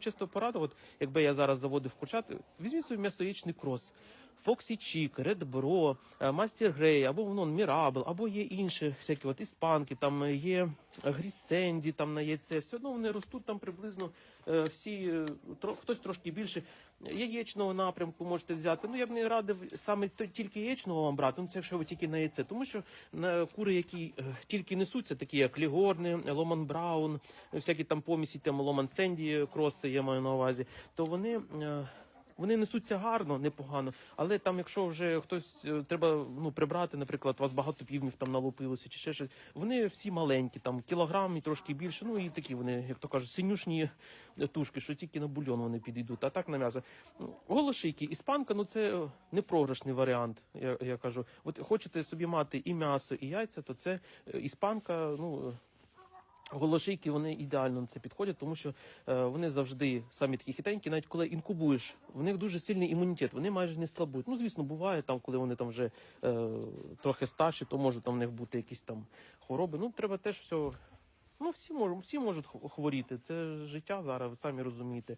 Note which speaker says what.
Speaker 1: вам чисто порада, от якби я зараз заводив курчат, візьміть собі м'ясо-яєчний крос. Фоксі Чік, Ред Бро, Мастер Грей, або воно Мірабл, або є інші всякі от іспанки, там е, є Грісенді, там на яйце. Все одно вони ростуть там приблизно е, всі, е, тро, хтось трошки більше. Яєчного напрямку можете взяти. Ну я б не радив саме тільки яєчного вам брати. Ну це якщо ви тільки на яйце, тому що на кури, які е, тільки несуться, такі як Лігорни, Ломан Браун, всякі там помісі, там Ломан Сенді, кроси, я маю на увазі, то вони. Вони несуться гарно, непогано, але там, якщо вже хтось е, треба ну прибрати, наприклад, у вас багато півнів там налупилося, чи ще щось, вони всі маленькі, там кілограм і трошки більше. Ну і такі вони, як то кажуть, синюшні тушки, що тільки на бульон вони підійдуть. А так на м'ясо. Голошики, іспанка, ну це не програшний варіант. Я, я кажу, от хочете собі мати і м'ясо, і яйця, то це е, іспанка, ну. Голошийки вони ідеально на це підходять, тому що е, вони завжди самі такі хитенькі, навіть коли інкубуєш, в них дуже сильний імунітет, вони майже не слабують. Ну, звісно, буває там, коли вони там вже е, трохи старші, то можуть там в них бути якісь там хвороби. Ну, треба теж все. Ну, всі можуть, всі можуть хворіти. Це життя зараз, ви самі розумієте.